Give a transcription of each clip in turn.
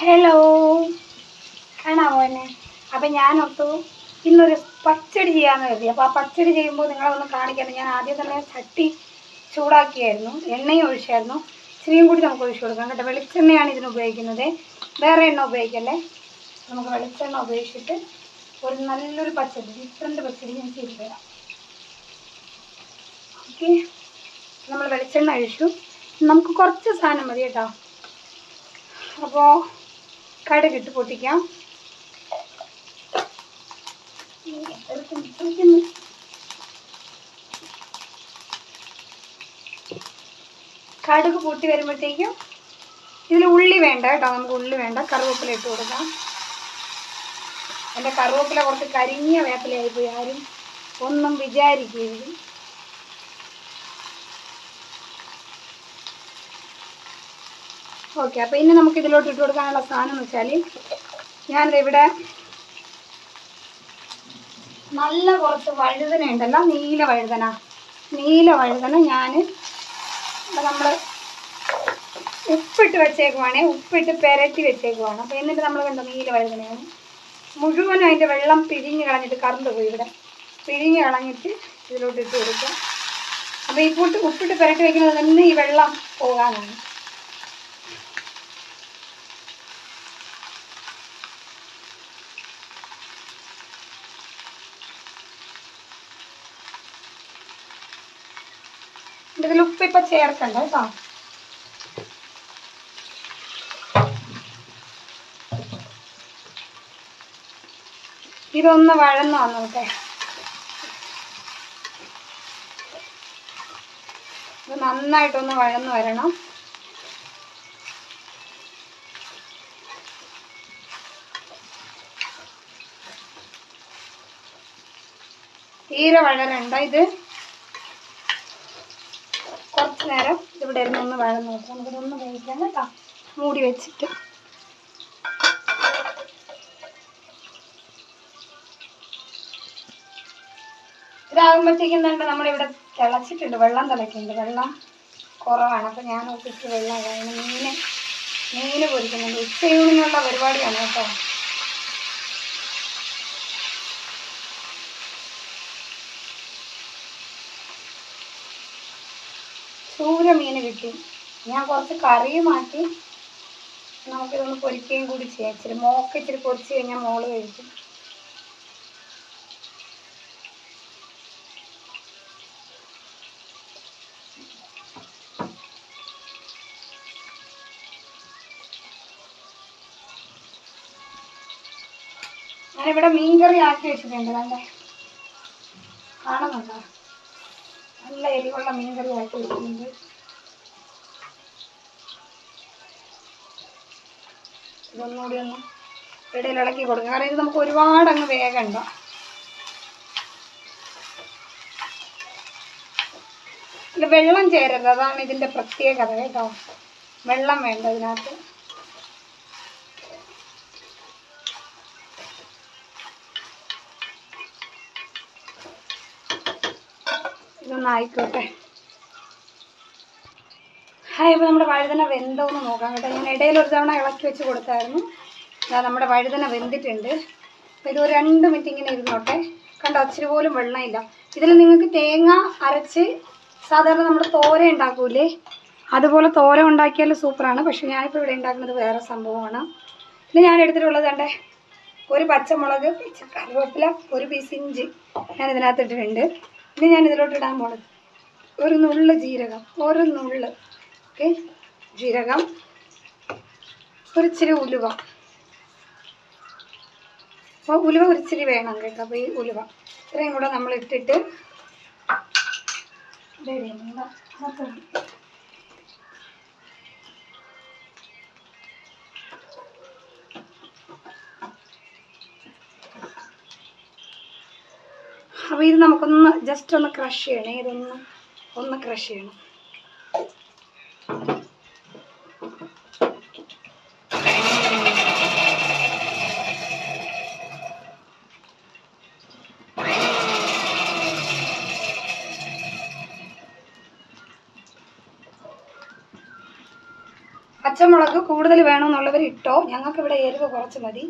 Hello കാണാമോ എന്നെ അപ്പം ഞാൻ ഓർത്തു ഇന്നൊരു പച്ചടി ചെയ്യാമെന്ന് കരുതി. അപ്പോൾ ആ പച്ചടി ചെയ്യുമ്പോൾ നിങ്ങളെ ഒന്ന് കാണിക്കണം ഞാൻ ആദ്യം തന്നെ ചട്ടി ചൂടാക്കിയായിരുന്നു. എണ്ണയും ഒഴിച്ചായിരുന്നു. ഇച്ചിരിയും കൂടി നമുക്ക് ഒഴിച്ചു കൊടുക്കാം കേട്ടോ. വെളിച്ചെണ്ണയാണ് ഇതിന് ഉപയോഗിക്കുന്നത്. വേറെ എണ്ണ ഉപയോഗിക്കല്ലേ? നമുക്ക് വെളിച്ചെണ്ണ ഉപയോഗിച്ചിട്ട് ഒരു നല്ലൊരു പച്ചടി ഡിഫറെന്റ് പച്ചടി ഞാൻ ചെയ്തു തരാം. ഓക്കെ. നമ്മൾ വെളിച്ചെണ്ണ ഒഴിച്ചു. നമുക്ക് കുറച്ച് സാധനം മതി കേട്ടോ. അപ്പോൾ കടുകിട്ട് പൊട്ടിക്കാം. കടുക് പൊട്ടി വരുമ്പോഴത്തേക്കും ഇതിൽ ഉള്ളി വേണ്ട കേട്ടോ നമുക്ക് ഉള്ളി വേണ്ട കറിവേപ്പില ഇട്ട് കൊടുക്കാം. എന്റെ കറിവേപ്പില കുറച്ച് കരിഞ്ഞ വേപ്പിലയായിപ്പോയി ആരും ഒന്നും വിചാരിക്കരുത്. ഓക്കെ അപ്പോൾ ഇനി നമുക്ക് ഇതിലോട്ട് ഇട്ട് കൊടുക്കാനുള്ള സാധനം എന്ന് വെച്ചാൽ ഇവിടെ നല്ല കുറച്ച് വഴുതന ഉണ്ടല്ലോ നീല വഴുതന. നീല വഴുതന ഞാൻ നമ്മൾ ഉപ്പിട്ട് വെച്ചേക്കുവാണേ ഉപ്പിട്ട് പെരട്ടി വെച്ചേക്കുവാണ്. അപ്പോൾ എന്നിട്ട് നമ്മൾ കണ്ടോ നീല വഴുതനയാണ്. മുഴുവനും അതിന്റെ വെള്ളം പിഴിഞ്ഞ് കളഞ്ഞിട്ട് കറണ്ട് പോയി ഇവിടെ. പിഴിഞ്ഞ് കളഞ്ഞിട്ട് ഇതിലോട്ട് ഇട്ട് കൊടുക്കുക അപ്പോൾ ഈ പൂട്ട് ഉപ്പിട്ട് പെരട്ടി വെക്കുന്നത് തന്നെ ഈ വെള്ളം പോകാനാണ്. ഇതിൽ ഉപ്പ് ഇപ്പൊ ചേർക്കണ്ട കേട്ടോ. ഇതൊന്ന് വഴന്ന് വന്നോട്ടെ ഇത് നന്നായിട്ടൊന്ന് വഴന്ന് വരണം. തീരെ വഴരണ്ട ഇത്. കുറച്ച് നേരം ഇവിടെ ഇരുന്ന് ഒന്ന് വഴന്ന് നോക്കാം. നമുക്കിതൊന്ന് വേവിക്കാം കേട്ടോ. മൂടി വെച്ചിട്ട്. ഇതാകുമ്പോഴത്തേക്കും തന്നെ നമ്മളിവിടെ തിളച്ചിട്ടുണ്ട്. വെള്ളം തിളയ്ക്കുന്നുണ്ട്. വെള്ളം കുറവാണ്. അപ്പം ഞാൻ ഒപ്പിച്ച് വെള്ളം കഴിഞ്ഞ് മീൻ മീൻ പൊരിക്കുന്നുണ്ട്. ഉച്ചയൂണിനുള്ള പരിപാടിയാണ് കേട്ടോ. ചൂര മീൻ കിട്ടി ഞാൻ കുറച്ച് കറി മാറ്റി നമുക്കിതൊന്ന് പൊരിക്കുകയും കൂടി ചെയ്യാം. ഇച്ചിരി മോക്ക് ഇച്ചിരി പൊരിച്ച് കഴിഞ്ഞാൽ മോൾ കഴിക്കും. ഞാനിവിടെ മീൻകറി ആക്കി വെച്ചിട്ടുണ്ട്. കണ്ടേ? കാണുന്നുണ്ടോ? നല്ല എരിവുള്ള മീൻകറി ആയിട്ട് വെക്കുന്നത് ഇതൊന്നുകൂടി ഒന്ന് ഇടയിൽ ഇളക്കി കൊടുക്കുക കാരണം ഇത് നമുക്ക് ഒരുപാട് അങ്ങ് വേഗണ്ട. വെള്ളം ചേരരുത്. അതാണ് ഇതിന്റെ പ്രത്യേകത കേട്ടോ. വെള്ളം വേണ്ട ഇതിനകത്ത്. ഇതൊന്ന് ഹായ് അപ്പോൾ നമ്മുടെ വഴുതന വെന്തോന്ന് നോക്കാം കേട്ടോ. ഞാൻ ഇടയിൽ ഒരു തവണ ഇളക്കി വെച്ച് കൊടുത്തായിരുന്നു. ഇതാ നമ്മുടെ വഴുതന വെന്തിട്ടുണ്ട്. അപ്പോൾ ഇത് ഒരു രണ്ട് മിനിറ്റ് ഇങ്ങനെ ഇരുന്നോട്ടെ. കണ്ടോ ഇച്ചിരി പോലും വെള്ളമില്ല. ഇതിൽ നിങ്ങൾക്ക് തേങ്ങ അരച്ച് സാധാരണ നമ്മൾ തോര ഉണ്ടാക്കൂലേ? അതുപോലെ തോര ഉണ്ടാക്കിയാൽ സൂപ്പറാണ്. പക്ഷെ ഞാനിപ്പോൾ ഇവിടെ ഉണ്ടാക്കുന്നത് വേറെ സംഭവമാണ്. പിന്നെ ഞാൻ എടുത്തിട്ടുള്ളത് കണ്ടേ ഒരു പച്ചമുളക് കറിവേപ്പില ഒരു പീസ് ഇഞ്ചി ഞാൻ ഇതിനകത്ത് ഇട്ടിട്ടുണ്ട് ഇനി ഞാൻ ഇതിലോട്ട് ഇടാൻ പോണത്. ഒരു നുള്ള് ജീരകം ഒരു നുള്ള് ഓക്കെ? ജീരകം ഒരിച്ചിരി ഉലുവ. അപ്പോൾ ഉലുവ ഒരിച്ചിരി വേണം കേട്ടോ അപ്പോൾ ഈ ഉലുവ. ഇത്രയും കൂടെ നമ്മൾ ഇട്ടിട്ട് ദേ ദേ അപ്പോൾ ഇത് നമുക്കൊന്ന് ജസ്റ്റ് ഒന്ന് ക്രഷ് ചെയ്യണേ. ഇതൊന്ന് ഒന്ന് ക്രഷ് ചെയ്യണം. പച്ചമുളക് കൂടുതൽ വേണമെന്നുള്ളവർ ഇട്ടോ ഞങ്ങൾക്ക് ഇവിടെ എരിവ് കുറച്ച് മതി.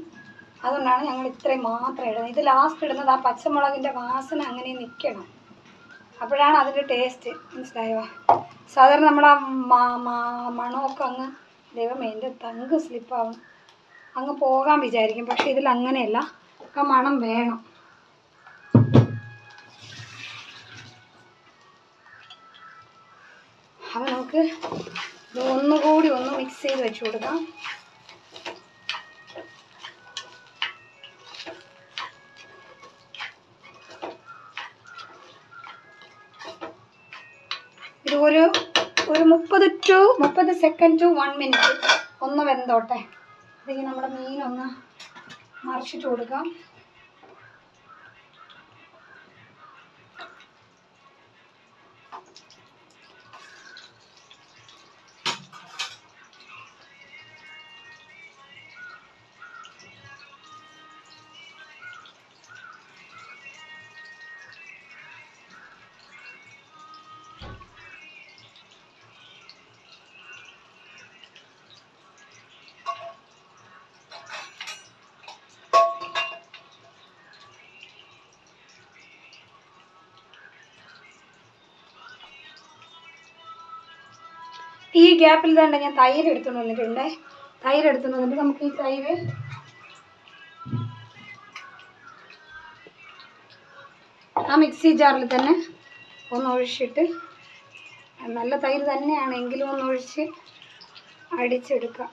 അതുകൊണ്ടാണ് ഞങ്ങൾ ഇത്രയും മാത്രം ഇടുന്നത്. ഇത് ലാസ്റ്റ് ഇടുന്നത് ആ പച്ചമുളകിന്റെ വാസന അങ്ങനെ നിൽക്കണം. അപ്പോഴാണ് അതിന്റെ ടേസ്റ്റ് മനസ്സിലായോ? സാധാരണ നമ്മൾ ആ മണമൊക്കെ അങ്ങ് ദൈവമേ എന്റെ തങ്ക് സ്ലിപ്പാവും. അങ്ങ് പോകാൻ വിചാരിക്കും. പക്ഷേ ഇതിൽ അങ്ങനെയല്ല. ആ മണം വേണം. അപ്പം നമുക്ക് ഇത് ഒന്നുകൂടി ഒന്ന് മിക്സ് ചെയ്ത് വെച്ച് കൊടുക്കാം ഇത് ഒരു ഒരു മുപ്പത് ടു മുപ്പത് സെക്കൻഡ് ടു വൺ മിനിറ്റ് ഒന്ന് വെന്തോട്ടെ. അതിന് നമ്മുടെ മീനൊന്ന് മറിച്ചിട്ട് കൊടുക്കാം. ഈ ഗ്യാപ്പിൽ തന്നെ ഞാൻ തൈര് എടുത്തുകൊണ്ട് വന്നിട്ടുണ്ട്. തൈര് എടുത്തുകൊണ്ട് വന്നിട്ട് നമുക്ക് ഈ തൈര് ആ മിക്സി ജാറിൽ തന്നെ ഒന്ന് ഒഴിച്ചിട്ട് നല്ല തൈര് തന്നെയാണ് എങ്കിലും ഒന്ന് ഒഴിച്ച് അടിച്ചെടുക്കാം.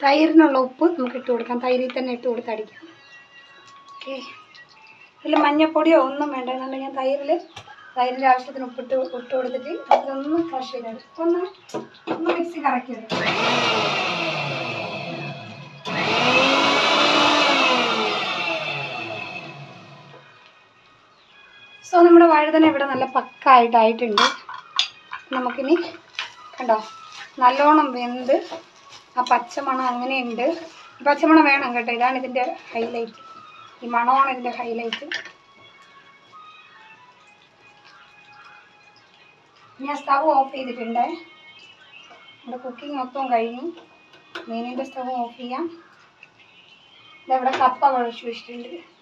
തൈരിനുള്ള ഉപ്പ് നമുക്ക് ഇട്ട് കൊടുക്കാം. തൈരിൽ തന്നെ ഇട്ട് കൊടുത്ത് അടിക്കാം. ഓക്കെ. ഇതിൽ മഞ്ഞപ്പൊടിയോ ഒന്നും വേണ്ട. ഞാൻ തൈരിൽ തൈരിന്റെ ആവശ്യത്തിന് ഉപ്പിട്ട് ഇട്ട് കൊടുത്തിട്ട് അതൊന്ന് ക്രഷ് ചെയ്തെടുക്കും ഒന്ന് ഒന്ന് മിക്സി കറക്കി എടുക്കും. സോ നമ്മുടെ വഴുതന ഇവിടെ നല്ല പക്കായിട്ടായിട്ടുണ്ട്. നമുക്കിനി കണ്ടോ നല്ലോണം വെന്ത് ആ പച്ചമണം അങ്ങനെയുണ്ട്. പച്ചമണം വേണം കേട്ടോ. ഇതാണ് ഇതിന്റെ ഹൈലൈറ്റ് ഈ മണമാണ് ഇതിന്റെ ഹൈലൈറ്റ് ഞാൻ സ്റ്റവ് ഓഫ് ചെയ്തിട്ടുണ്ട്. നമ്മുടെ കുക്കിംഗ് മൊത്തം കഴിഞ്ഞു. മീനിന്റെ സ്റ്റവ് ഓഫ് ചെയ്യാം. ഇതവിടെ കപ്പ കുഴച്ച് വെച്ചിട്ടുണ്ട്.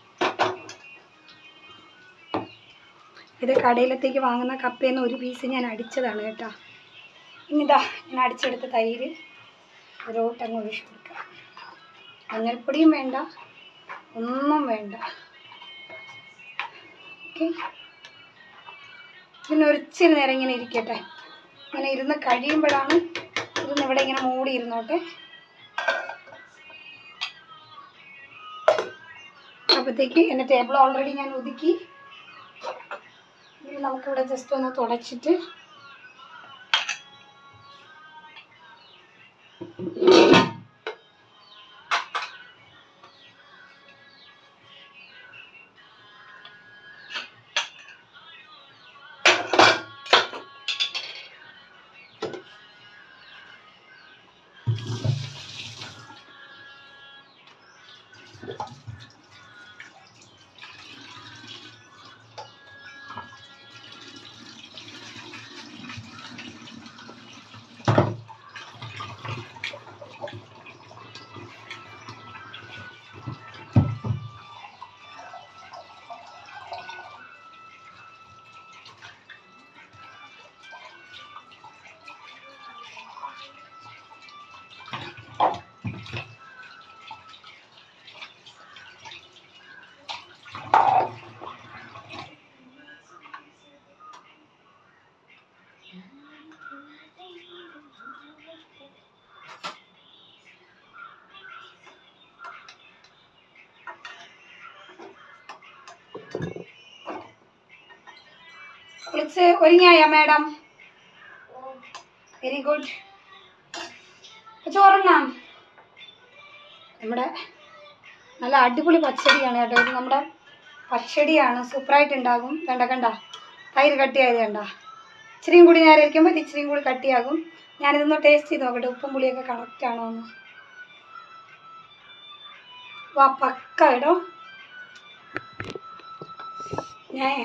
ഇത് കടയിലത്തേക്ക് വാങ്ങുന്ന കപ്പയിൽ നിന്ന് ഒരു പീസ് ഞാൻ അടിച്ചതാണ് കേട്ടോ. ഇനിതാ ഞാൻ അടിച്ചെടുത്ത തൈര്. ഒരോട്ടങ്ങ് ഒഴിച്ചു കൊടുക്കാം. മഞ്ഞൾപ്പൊടിയും വേണ്ട. ഒന്നും വേണ്ട. ഓക്കെ പിന്നെ ഒരിച്ചിരി നേരം ഇങ്ങനെ ഇരിക്കട്ടെ. ഇങ്ങനെ ഇരുന്ന് കഴിയുമ്പോഴാണ് ഇരുന്ന് ഇവിടെ ഇങ്ങനെ മൂടി ഇരുന്നോട്ടെ. അപ്പോഴത്തേക്ക് എന്റെ ടേബിൾ ഓൾറെഡി ഞാൻ ഒതുക്കി. നമുക്കിവിടെ ജസ്റ്റ് ഒന്ന് തുടച്ചിട്ട് കുളിച്ച് ഒരുങ്ങിയായ മാഡം? വെരി ഗുഡ് ചോറുണ്ണാം നമ്മുടെ നല്ല അടിപൊളി പച്ചടിയാണ് കേട്ടോ. ഇത് നമ്മുടെ പച്ചടിയാണ്. സൂപ്പറായിട്ട് ഉണ്ടാകും കണ്ട കണ്ട. തൈര് കട്ടിയായത് കണ്ട. ഇച്ചിരിയും കൂടി നേരെ ഇരിക്കുമ്പോൾ ഇച്ചിരിയും കൂടി കട്ടിയാകും. ഞാനിതൊന്ന് ടേസ്റ്റ് ചെയ്ത് നോക്കട്ടെ. ഉപ്പും പുളിയൊക്കെ കറക്റ്റ് ആണോ എന്ന്. വാ പക്ക കേട്ടോ. ഞാൻ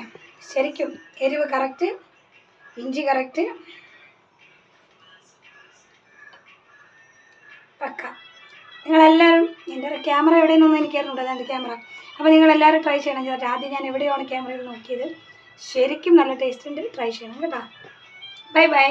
ശരിക്കും എരിവ് കറക്റ്റ് ഇഞ്ചി കറക്റ്റ് പക്ക. നിങ്ങളെല്ലാവരും എന്റെ ഒരു ക്യാമറ എവിടെ നിന്നൊന്നും എനിക്കറിഞ്ഞൂടാ എന്റെ ക്യാമറ അപ്പോൾ നിങ്ങളെല്ലാവരും ട്രൈ ചെയ്യണം. ചേട്ടാ ആദ്യം ഞാൻ എവിടെയാണ് ക്യാമറയിൽ നോക്കിയത്? ശരിക്കും നല്ല ടേസ്റ്റ് ഉണ്ട്. ട്രൈ ചെയ്യണം കേട്ടോ. Bye bye